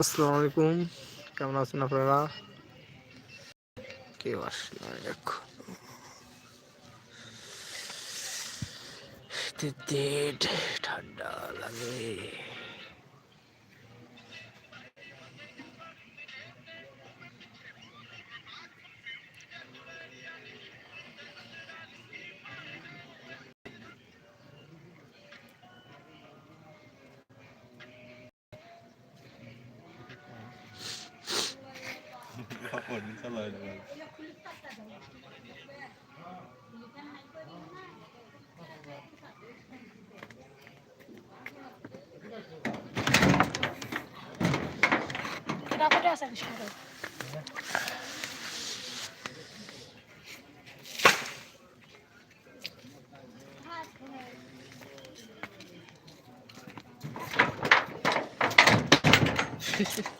আসসালামু আলাইকুম। কেমন আছেন আপনারা? কেউ আসলো ঠান্ডা লাগে। ผลเฉลยเลยเราก็ได้สั่งชิมเลยฮ่าฮ่า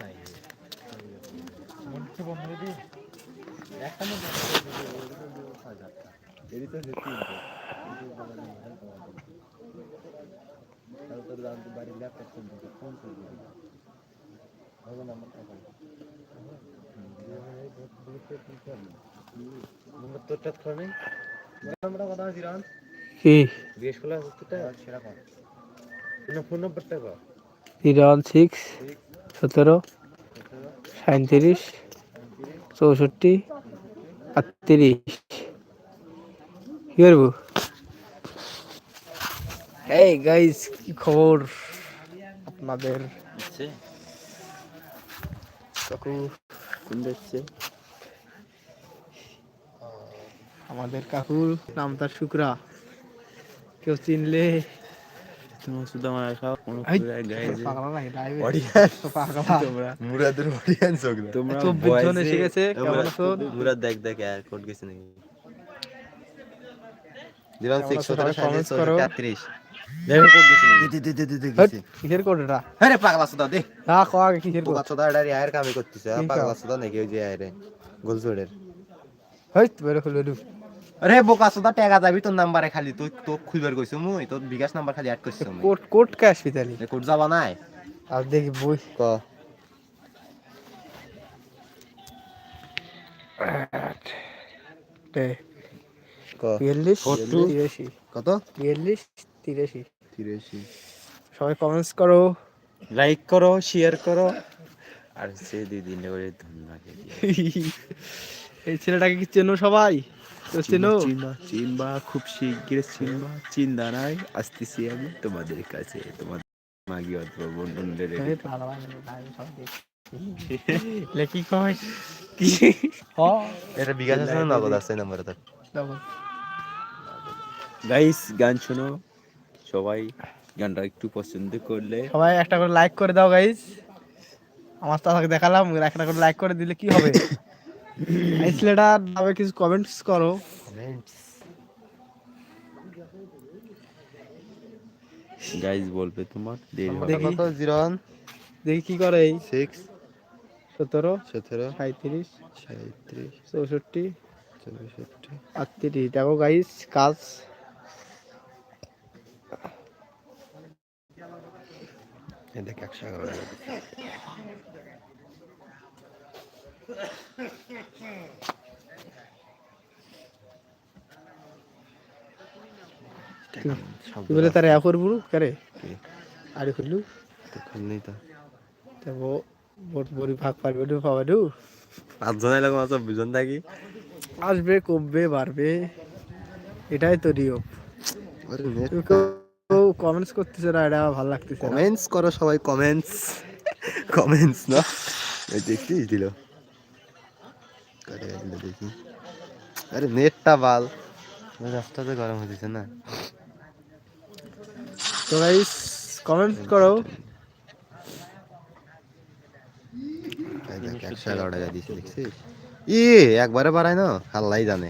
নেই নম্বরটা কথা আছে সিক্স সতেরো সাঁত্রিশ চৌষট্টি আটত্রিশ। কি করব? এই গাইস কি খবর? আপনাদের? আমাদের কাকুর নাম তার শুক্রা। কেউ চিনলে? তোমার? দেখ দেখ গেছে নাকি? আরে দে দু বোকা সুদা টাকা যাবি তোর নাম্বারে খালি। তুই তো খুলবার কইছো মুই। তোর বিকাশ নাম্বার খালি অ্যাড করছিস মুই। কোড কোড কে আসবি তাহলে? কোড যাবা নাই? আর দেখি বই। ক? ক বিয়াল্লিশ তিরাশি কত? বিয়াল্লিশ তিরাশি তিরাশি। সবাই কমেন্টস করো। লাইক করো শেয়ার করো। আর সে দিদি করে ধন্যবাদ এই ছেলেটাকে কি চেনো সবাই? তো চেনো চিনবা চিনবা খুব শিগগির চিনবা। চিন্তা নাই আসতেছি আমি তোমাদের কাছে। তোমাদের মাগি অথবা বন্ধুদের কি কয়? কি? হ। এটা বিকাশ আছে না নগদ আছে নাম্বার তার। গাইস গান শোনো। সবাই গানটা একটু পছন্দ করলে। সবাই একটা করে লাইক করে দাও গাইস আমার তাকে দেখালাম একটা করে লাইক করে দিলে কি হবে? এই ছেলেটার নামে কিছু কমেন্টস করো। গাইস বলবে তোমার। দেরি হবে দেখি। কত জিরো ওয়ান দেখি কি করে এই। সিক্স সতেরো। সতেরো। সাঁত্রিশ সাঁত্রিশ চৌষট্টি। চৌষট্টি। আটত্রিশ। দেখো গাইস কাজ। দেখ একশো এগারো তুই বলে তার এ করব করে? আরে খুললু নেই তো। তো বোট বড়ি ভাগ পারবে পাবে পাঁচজন এলাকা বুঝন থাকি? আসবে কমবে বাড়বে। এটাই তো নিয়ম। কমেন্টস করতেছে না এটা ভালো লাগতেছে কমেন্টস করো সবাই কমেন্টস কমেন্টস না? এই দেখছিস দিল। দেখি। আরে নেটটা বাল। রাস্তাতে গরম হতেছে না? তো গাইস কমেন্টস করো। এই দেখ একশো এগারো টাকা দিয়েছে দেখছিস? ই একবারে বাড়ায় না? হাল্লাই জানে।